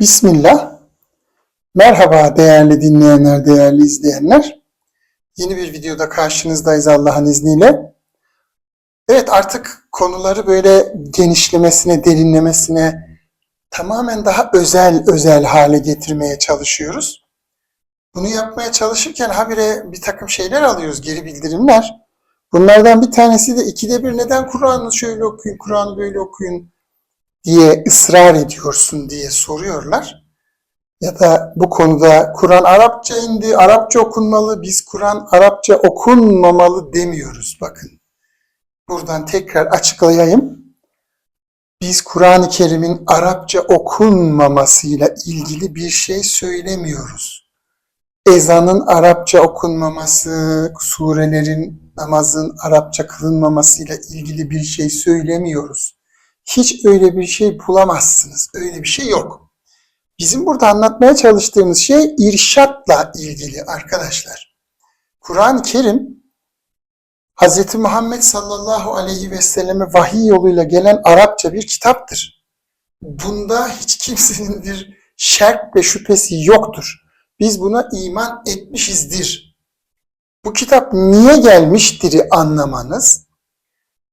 Bismillah. Merhaba değerli dinleyenler, değerli izleyenler. Yeni bir videoda karşınızdayız Allah'ın izniyle. Evet artık konuları böyle genişlemesine, derinlemesine tamamen daha özel özel hale getirmeye çalışıyoruz. Bunu yapmaya çalışırken habire bir takım şeyler alıyoruz, geri bildirimler. Bunlardan bir tanesi de ikide bir neden Kur'an'ı şöyle okuyun, Kur'an'ı böyle okuyun diye ısrar ediyorsun diye soruyorlar. Ya da bu konuda Kur'an Arapça indi, Arapça okunmalı, biz Kur'an Arapça okunmamalı demiyoruz bakın. Buradan tekrar açıklayayım. Biz Kur'an-ı Kerim'in Arapça okunmamasıyla ilgili bir şey söylemiyoruz. Ezanın Arapça okunmaması, surelerin, namazın Arapça kılınmamasıyla ilgili bir şey söylemiyoruz. Hiç öyle bir şey bulamazsınız. Öyle bir şey yok. Bizim burada anlatmaya çalıştığımız şey irşatla ilgili arkadaşlar. Kur'an-ı Kerim Hz. Muhammed sallallahu aleyhi ve selleme vahiy yoluyla gelen Arapça bir kitaptır. Bunda hiç kimsenin bir şerk ve şüphesi yoktur. Biz buna iman etmişizdir. Bu kitap niye gelmiştir'i anlamanız,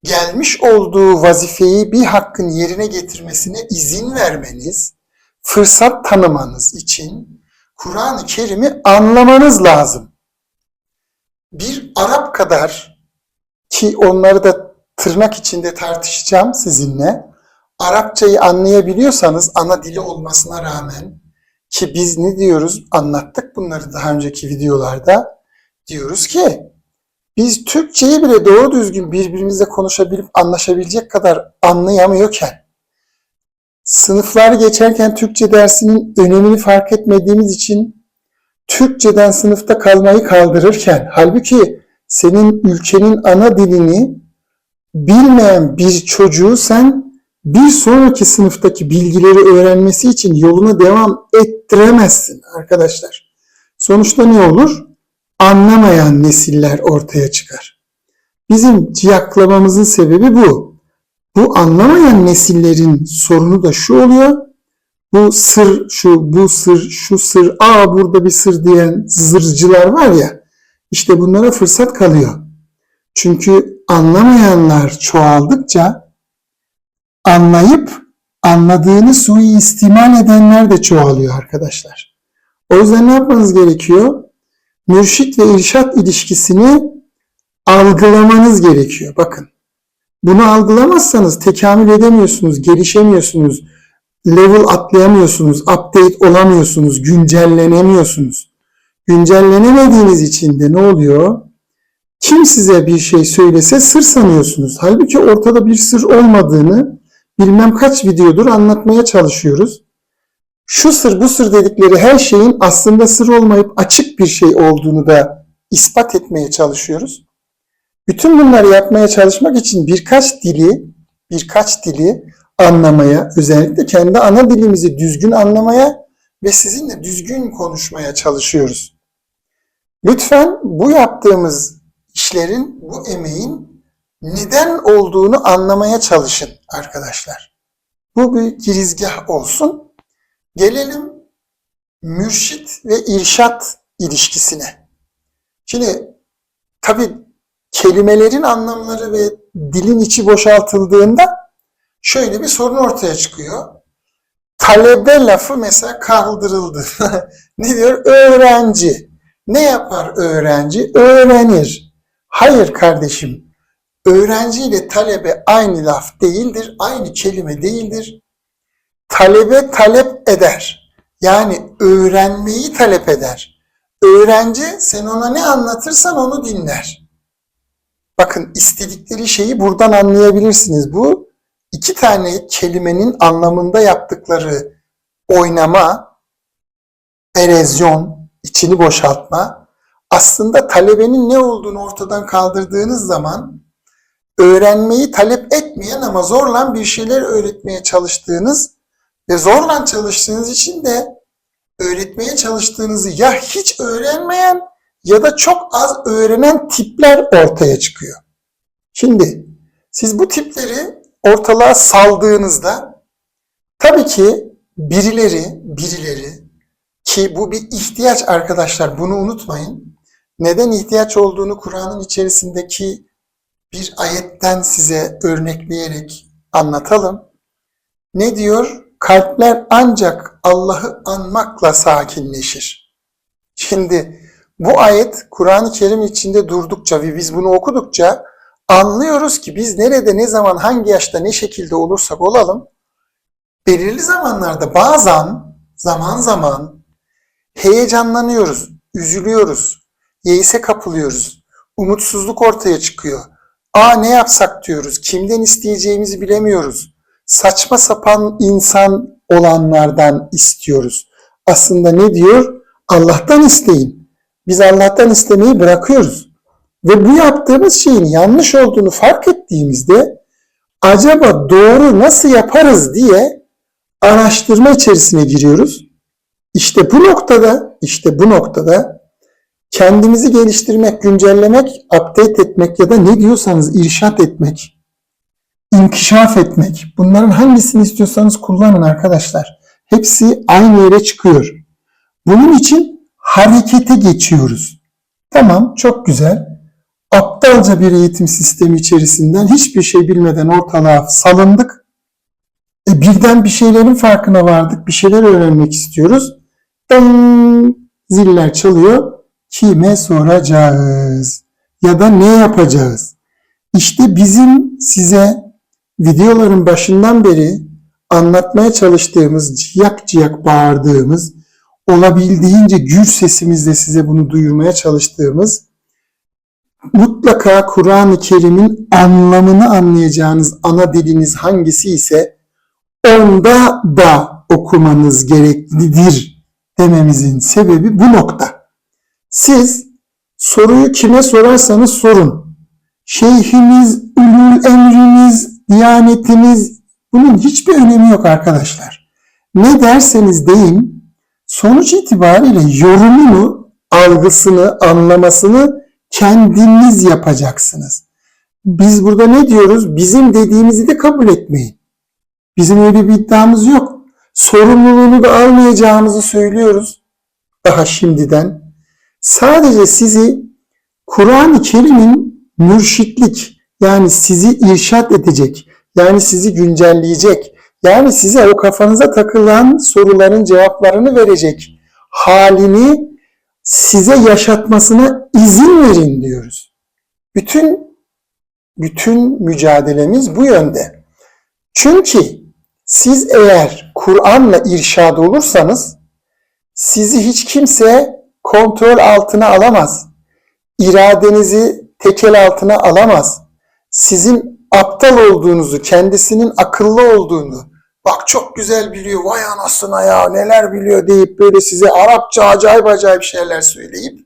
gelmiş olduğu vazifeyi bir hakkın yerine getirmesine izin vermeniz, fırsat tanımanız için Kur'an-ı Kerim'i anlamanız lazım. Bir Arap kadar ki onları da tırnak içinde tartışacağım sizinle. Arapçayı anlayabiliyorsanız ana dili olmasına rağmen ki biz ne diyoruz anlattık bunları daha önceki videolarda diyoruz ki biz Türkçeyi bile doğru düzgün birbirimizle konuşabilip anlaşabilecek kadar anlayamıyorken sınıflar geçerken Türkçe dersinin önemini fark etmediğimiz için Türkçeden sınıfta kalmayı kaldırırken halbuki senin ülkenin ana dilini bilmeyen bir çocuğu sen bir sonraki sınıftaki bilgileri öğrenmesi için yoluna devam ettiremezsin arkadaşlar. Sonuçta ne olur? Anlamayan nesiller ortaya çıkar. Bizim ciyaklamamızın sebebi bu. Bu anlamayan nesillerin sorunu da şu oluyor. Bu sır, şu, bu sır, şu sır, aa burada bir sır diyen zırcılar var ya, işte bunlara fırsat kalıyor. Çünkü anlamayanlar çoğaldıkça anlayıp anladığını suistimal edenler de çoğalıyor arkadaşlar. O yüzden ne yapmanız gerekiyor? Mürşit ve irşat ilişkisini algılamanız gerekiyor. Bakın. Bunu algılamazsanız tekamül edemiyorsunuz, gelişemiyorsunuz, level atlayamıyorsunuz, update olamıyorsunuz, güncellenemiyorsunuz. Güncellenemediğiniz için de ne oluyor? Kim size bir şey söylese sır sanıyorsunuz. Halbuki ortada bir sır olmadığını bilmem kaç videodur anlatmaya çalışıyoruz. Şu sır bu sır dedikleri her şeyin aslında sır olmayıp açık bir şey olduğunu da ispat etmeye çalışıyoruz. Bütün bunları yapmaya çalışmak için birkaç dili, birkaç dili anlamaya, özellikle kendi ana dilimizi düzgün anlamaya ve sizinle düzgün konuşmaya çalışıyoruz. Lütfen bu yaptığımız işlerin, bu emeğin neden olduğunu anlamaya çalışın arkadaşlar. Bu bir girizgah olsun. Gelelim mürşit ve irşat ilişkisine. Şimdi tabi kelimelerin anlamları ve dilin içi boşaltıldığında şöyle bir sorun ortaya çıkıyor. Talebe lafı mesela kaldırıldı. ne diyor? Öğrenci. Ne yapar öğrenci? Öğrenir. Hayır kardeşim. Öğrenci ile talebe aynı laf değildir, aynı kelime değildir. Talebe talep eder. Yani öğrenmeyi talep eder. Öğrenci sen ona ne anlatırsan onu dinler. Bakın istedikleri şeyi buradan anlayabilirsiniz. Bu iki tane kelimenin anlamında yaptıkları oynama, erozyon, içini boşaltma aslında talebenin ne olduğunu ortadan kaldırdığınız zaman öğrenmeyi talep etmeyen ama zorla bir şeyler öğretmeye çalıştığınız ve zorla çalıştığınız için de öğretmeye çalıştığınızı ya hiç öğrenmeyen ya da çok az öğrenen tipler ortaya çıkıyor. Şimdi siz bu tipleri ortalığa saldığınızda tabii ki birileri, birileri ki bu bir ihtiyaç arkadaşlar bunu unutmayın. Neden ihtiyaç olduğunu Kur'an'ın içerisindeki bir ayetten size örnekleyerek anlatalım. Ne diyor? Kalpler ancak Allah'ı anmakla sakinleşir. Şimdi bu ayet Kur'an-ı Kerim içinde durdukça ve biz bunu okudukça anlıyoruz ki biz nerede, ne zaman, hangi yaşta, ne şekilde olursak olalım belirli zamanlarda bazen zaman zaman heyecanlanıyoruz, üzülüyoruz, yeise kapılıyoruz, umutsuzluk ortaya çıkıyor. Aa ne yapsak diyoruz, kimden isteyeceğimizi bilemiyoruz. Saçma sapan insan olanlardan istiyoruz. Aslında ne diyor? Allah'tan isteyin. Biz Allah'tan istemeyi bırakıyoruz. Ve bu yaptığımız şeyin yanlış olduğunu fark ettiğimizde acaba doğru nasıl yaparız diye araştırma içerisine giriyoruz. İşte bu noktada, işte bu noktada kendimizi geliştirmek, güncellemek, update etmek ya da ne diyorsanız irşat etmek, inkişaf etmek. Bunların hangisini istiyorsanız kullanın arkadaşlar. Hepsi aynı yere çıkıyor. Bunun için harekete geçiyoruz. Tamam, çok güzel. Aptalca bir eğitim sistemi içerisinden hiçbir şey bilmeden ortalığa salındık. E birden bir şeylerin farkına vardık. Bir şeyler öğrenmek istiyoruz. Dın, ziller çalıyor. Kime soracağız? Ya da ne yapacağız? İşte bizim size videoların başından beri anlatmaya çalıştığımız, ciyak ciyak bağırdığımız, olabildiğince gür sesimizle size bunu duyurmaya çalıştığımız mutlaka Kur'an-ı Kerim'in anlamını anlayacağınız ana diliniz hangisi ise onda da okumanız gereklidir dememizin sebebi bu nokta. Siz soruyu kime sorarsanız sorun. Şeyhimiz, ulul emrimiz, diyanetimiz bunun hiçbir önemi yok arkadaşlar. Ne derseniz deyin sonuç itibariyle yorumunu, algısını, anlamasını kendiniz yapacaksınız. Biz burada ne diyoruz? Bizim dediğimizi de kabul etmeyin. Bizim öyle bir iddiamız yok. Sorumluluğunu da almayacağımızı söylüyoruz. Daha şimdiden. Sadece sizi Kur'an-ı Kerim'in mürşitlik yani sizi irşat edecek, yani sizi güncelleyecek, yani size o kafanıza takılan soruların cevaplarını verecek halini size yaşatmasına izin verin diyoruz. Bütün bütün mücadelemiz bu yönde. Çünkü siz eğer Kur'an'la irşad olursanız sizi hiç kimse kontrol altına alamaz. İradenizi tekel altına alamaz. Sizin aptal olduğunuzu, kendisinin akıllı olduğunu, bak çok güzel biliyor, vay anasına ya neler biliyor deyip böyle size Arapça acayip acayip şeyler söyleyip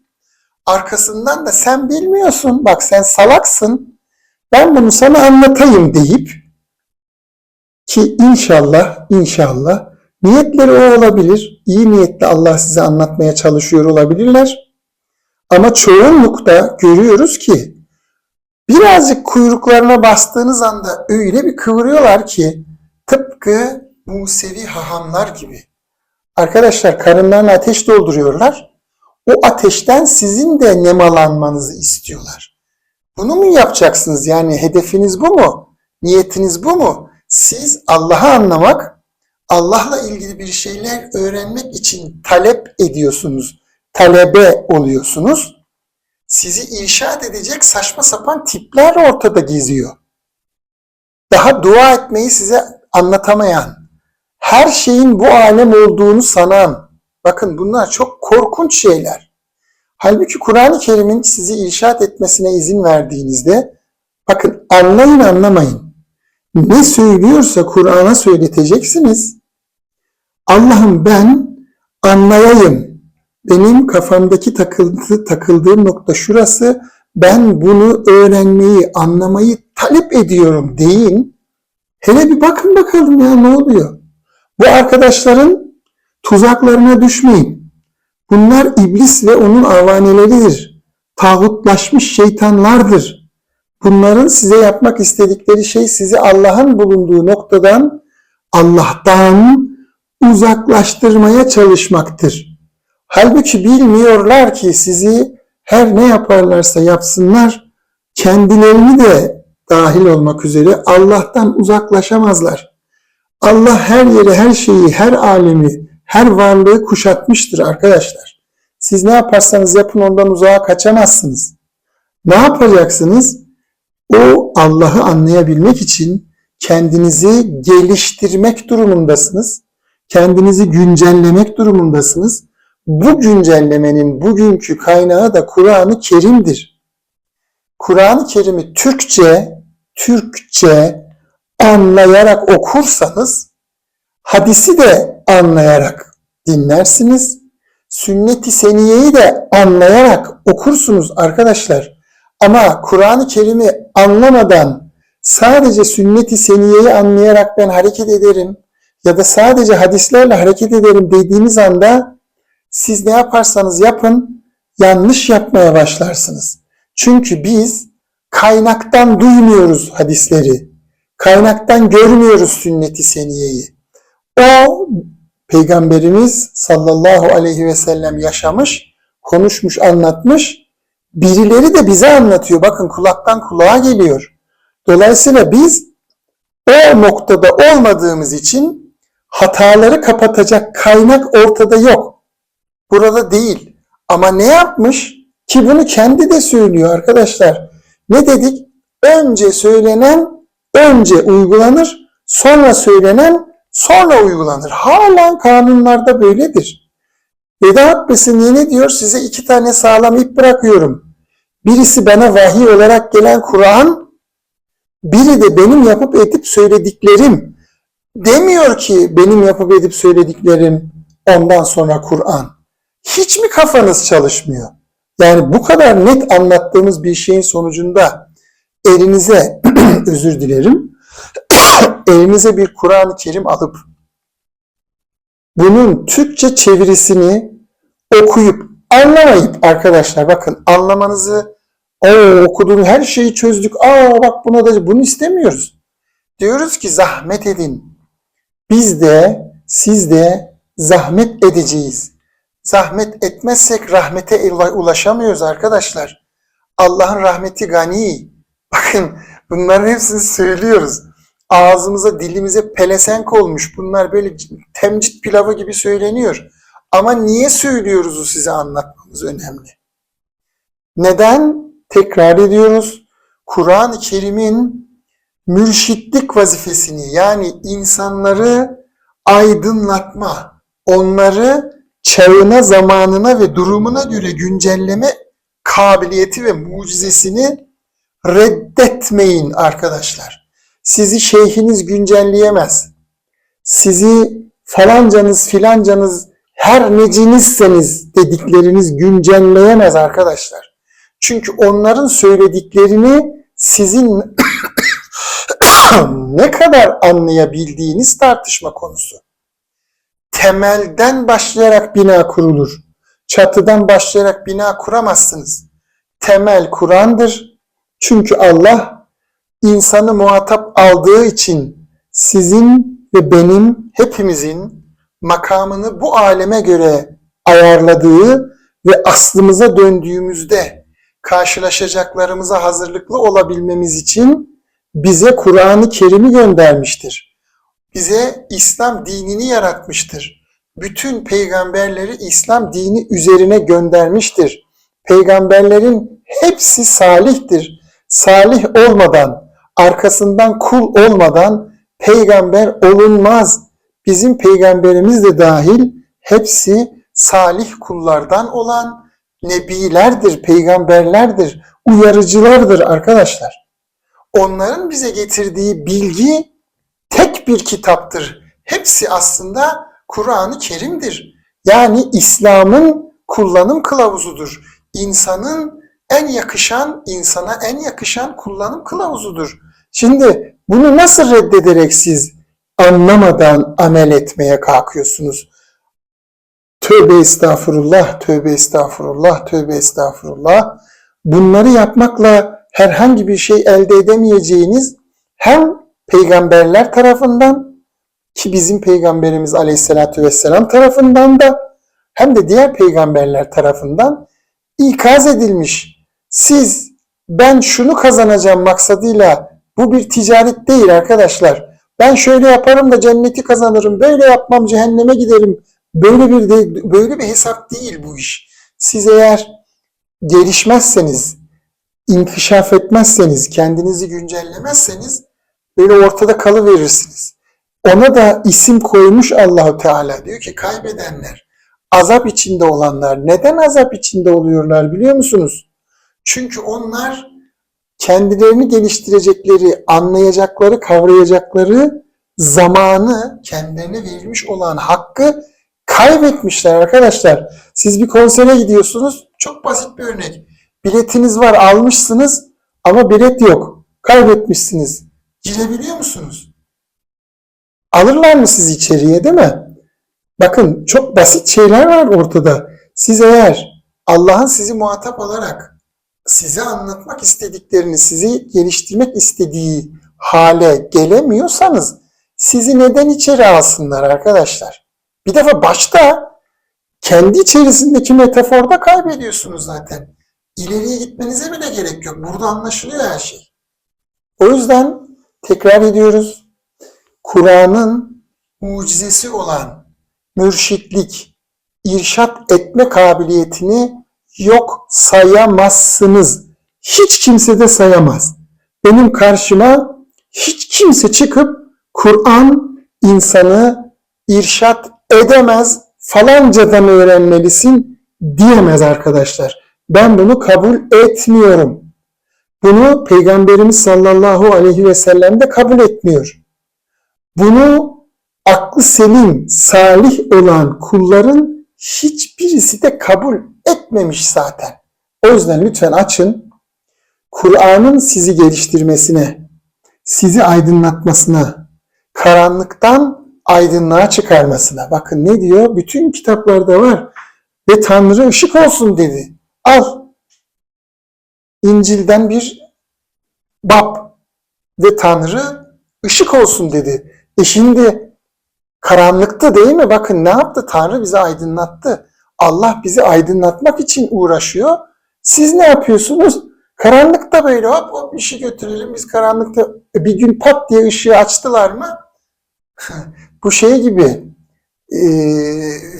arkasından da sen bilmiyorsun, bak sen salaksın, ben bunu sana anlatayım deyip ki inşallah, inşallah niyetleri o olabilir. İyi niyetle Allah size anlatmaya çalışıyor olabilirler. Ama çoğunlukta görüyoruz ki birazcık kuyruklarına bastığınız anda öyle bir kıvırıyorlar ki tıpkı Musevi hahamlar gibi. Arkadaşlar karınlarına ateş dolduruyorlar. O ateşten sizin de nemalanmanızı istiyorlar. Bunu mu yapacaksınız? Yani hedefiniz bu mu? Niyetiniz bu mu? Siz Allah'ı anlamak, Allah'la ilgili bir şeyler öğrenmek için talep ediyorsunuz. Talebe oluyorsunuz. Sizi irşad edecek saçma sapan tipler ortada geziyor. Daha dua etmeyi size anlatamayan, her şeyin bu alem olduğunu sanan, bakın bunlar çok korkunç şeyler. Halbuki Kur'an-ı Kerim'in sizi irşad etmesine izin verdiğinizde, bakın anlayın anlamayın. Ne söylüyorsa Kur'an'a söyleteceksiniz. Allah'ım ben anlayayım. Benim kafamdaki takıldı, takıldığım nokta şurası. Ben bunu öğrenmeyi, anlamayı talep ediyorum deyin. Hele bir bakın bakalım ya ne oluyor? Bu arkadaşların tuzaklarına düşmeyin. Bunlar iblis ve onun avaneleridir. Tağutlaşmış şeytanlardır. Bunların size yapmak istedikleri şey sizi Allah'ın bulunduğu noktadan, Allah'tan uzaklaştırmaya çalışmaktır. Halbuki bilmiyorlar ki sizi her ne yaparlarsa yapsınlar kendilerini de dahil olmak üzere Allah'tan uzaklaşamazlar. Allah her yeri, her şeyi, her alemi, her varlığı kuşatmıştır arkadaşlar. Siz ne yaparsanız yapın ondan uzağa kaçamazsınız. Ne yapacaksınız? O Allah'ı anlayabilmek için kendinizi geliştirmek durumundasınız. Kendinizi güncellemek durumundasınız. Bu güncellemenin bugünkü kaynağı da Kur'an-ı Kerim'dir. Kur'an-ı Kerim'i Türkçe, Türkçe anlayarak okursanız hadisi de anlayarak dinlersiniz. Sünnet-i seniyeyi de anlayarak okursunuz arkadaşlar. Ama Kur'an-ı Kerim'i anlamadan sadece sünnet-i seniyeyi anlayarak ben hareket ederim ya da sadece hadislerle hareket ederim dediğiniz anda siz ne yaparsanız yapın yanlış yapmaya başlarsınız. Çünkü biz kaynaktan duymuyoruz hadisleri. Kaynaktan görmüyoruz sünnet-i seniyeyi. O Peygamberimiz sallallahu aleyhi ve sellem yaşamış, konuşmuş, anlatmış. Birileri de bize anlatıyor. Bakın kulaktan kulağa geliyor. Dolayısıyla biz o noktada olmadığımız için hataları kapatacak kaynak ortada yok. Burada değil. Ama ne yapmış? Ki bunu kendi de söylüyor arkadaşlar. Ne dedik? Önce söylenen önce uygulanır, sonra söylenen sonra uygulanır. Hala kanunlarda böyledir. Veda Hutbesi'nde ne diyor? Size iki tane sağlam ip bırakıyorum. Birisi bana vahiy olarak gelen Kur'an, biri de benim yapıp edip söylediklerim. Demiyor ki benim yapıp edip söylediklerim ondan sonra Kur'an. Hiç mi kafanız çalışmıyor? Yani bu kadar net anlattığımız bir şeyin sonucunda elinize özür dilerim elinize bir Kur'an-ı Kerim alıp bunun Türkçe çevirisini okuyup anlamayıp arkadaşlar bakın anlamanızı o okuduğum her şeyi çözdük. Aa bak buna da bunu istemiyoruz. Diyoruz ki zahmet edin. Biz de siz de zahmet edeceğiz. Zahmet etmezsek rahmete ulaşamıyoruz arkadaşlar. Allah'ın rahmeti gani. Bakın bunların hepsini söylüyoruz ağzımıza, dilimize pelesenk olmuş. Bunlar böyle temcit pilavı gibi söyleniyor. Ama niye söylüyoruz o size anlatmamız önemli. Neden? Tekrar ediyoruz. Kur'an-ı Kerim'in mürşitlik vazifesini yani insanları aydınlatma, onları çağına, zamanına ve durumuna göre güncelleme kabiliyeti ve mucizesini reddetmeyin arkadaşlar. Sizi şeyhiniz güncelleyemez. Sizi falancanız filancanız her necinizseniz dedikleriniz güncelleyemez arkadaşlar. Çünkü onların söylediklerini sizin ne kadar anlayabildiğiniz tartışma konusu. Temelden başlayarak bina kurulur. Çatıdan başlayarak bina kuramazsınız. Temel Kur'an'dır. Çünkü Allah insanı muhatap aldığı için sizin ve benim hepimizin makamını bu aleme göre ayarladığı ve aslımıza döndüğümüzde karşılaşacaklarımıza hazırlıklı olabilmemiz için bize Kur'an-ı Kerim'i göndermiştir. Bize İslam dinini yaratmıştır. Bütün peygamberleri İslam dini üzerine göndermiştir. Peygamberlerin hepsi salihtir. Salih olmadan, arkasından kul olmadan peygamber olunmaz. Bizim peygamberimiz de dahil hepsi salih kullardan olan nebilerdir, peygamberlerdir, uyarıcılardır arkadaşlar. Onların bize getirdiği bilgi bir kitaptır. Hepsi aslında Kur'an-ı Kerim'dir. Yani İslam'ın kullanım kılavuzudur. İnsanın en yakışan, insana en yakışan kullanım kılavuzudur. Şimdi bunu nasıl reddederek siz anlamadan amel etmeye kalkıyorsunuz? Tövbe estağfurullah, tövbe estağfurullah, tövbe estağfurullah. Bunları yapmakla herhangi bir şey elde edemeyeceğiniz hem peygamberler tarafından ki bizim Peygamberimiz Aleyhisselatü Vesselam tarafından da hem de diğer peygamberler tarafından ikaz edilmiş. Siz ben şunu kazanacağım maksadıyla bu bir ticaret değil arkadaşlar. Ben şöyle yaparım da cenneti kazanırım, böyle yapmam cehenneme giderim. Böyle bir de, böyle bir hesap değil bu iş. Siz eğer gelişmezseniz, inkişaf etmezseniz, kendinizi güncellemezseniz böyle ortada kalıverirsiniz. Ona da isim koymuş Allahu Teala diyor ki kaybedenler, azap içinde olanlar neden azap içinde oluyorlar biliyor musunuz? Çünkü onlar kendilerini geliştirecekleri, anlayacakları, kavrayacakları zamanı kendilerine verilmiş olan hakkı kaybetmişler arkadaşlar. Siz bir konsere gidiyorsunuz. Çok basit bir örnek. Biletiniz var, almışsınız ama bilet yok. Kaybetmişsiniz. Girebiliyor musunuz? Alırlar mı sizi içeriye değil mi? Bakın çok basit şeyler var ortada. Siz eğer Allah'ın sizi muhatap alarak size anlatmak istediklerini, sizi geliştirmek istediği hale gelemiyorsanız sizi neden içeri alsınlar arkadaşlar? Bir defa başta kendi içerisindeki metaforda kaybediyorsunuz zaten. İleriye gitmenize bile gerek yok. Burada anlaşılıyor her şey. O yüzden tekrar ediyoruz. Kur'an'ın mucizesi olan mürşitlik, irşat etme kabiliyetini yok sayamazsınız. Hiç kimse de sayamaz. Benim karşıma hiç kimse çıkıp Kur'an insanı irşat edemez, falancadan öğrenmelisin diyemez arkadaşlar. Ben bunu kabul etmiyorum. Bunu Peygamberimiz sallallahu aleyhi ve sellem de kabul etmiyor. Bunu aklı selim, salih olan kulların hiçbirisi de kabul etmemiş zaten. O yüzden lütfen açın. Kur'an'ın sizi geliştirmesine, sizi aydınlatmasına, karanlıktan aydınlığa çıkarmasına. Bakın ne diyor? Bütün kitaplarda var. Ve Tanrı ışık olsun dedi. Al. İncil'den bir bab. Ve Tanrı ışık olsun dedi. E şimdi karanlıkta değil mi? Bakın ne yaptı? Tanrı bizi aydınlattı. Allah bizi aydınlatmak için uğraşıyor. Siz ne yapıyorsunuz? Karanlıkta böyle hop hop işi götürelim. Biz karanlıkta bir gün pat diye ışığı açtılar mı? Bu şey gibi e,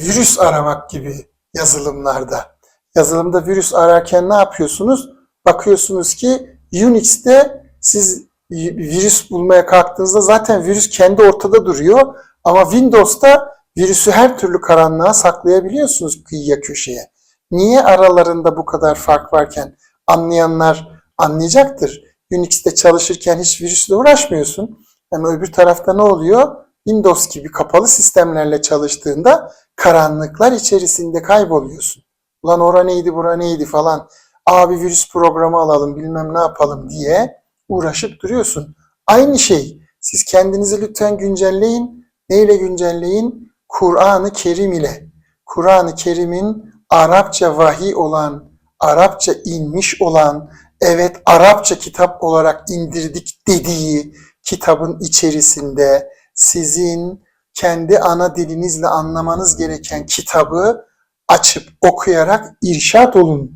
virüs aramak gibi yazılımlarda. Yazılımda virüs ararken ne yapıyorsunuz? Bakıyorsunuz ki Unix'te siz virüs bulmaya kalktığınızda zaten virüs kendi ortada duruyor. Ama Windows'ta virüsü her türlü karanlığa saklayabiliyorsunuz kıyıya köşeye. Niye aralarında bu kadar fark varken anlayanlar anlayacaktır. Unix'te çalışırken hiç virüsle uğraşmıyorsun. Ama öbür tarafta ne oluyor? Windows gibi kapalı sistemlerle çalıştığında karanlıklar içerisinde kayboluyorsun. Ulan ora neydi bura neydi falan. Abi virüs programı alalım bilmem ne yapalım diye uğraşıp duruyorsun. Aynı şey. Siz kendinizi lütfen güncelleyin. Neyle güncelleyin? Kur'an-ı Kerim ile. Kur'an-ı Kerim'in Arapça vahiy olan, Arapça inmiş olan, evet Arapça kitap olarak indirdik dediği kitabın içerisinde sizin kendi ana dilinizle anlamanız gereken kitabı açıp okuyarak irşat olun.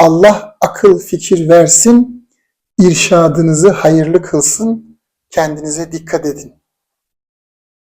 Allah akıl fikir versin, irşadınızı hayırlı kılsın. Kendinize dikkat edin.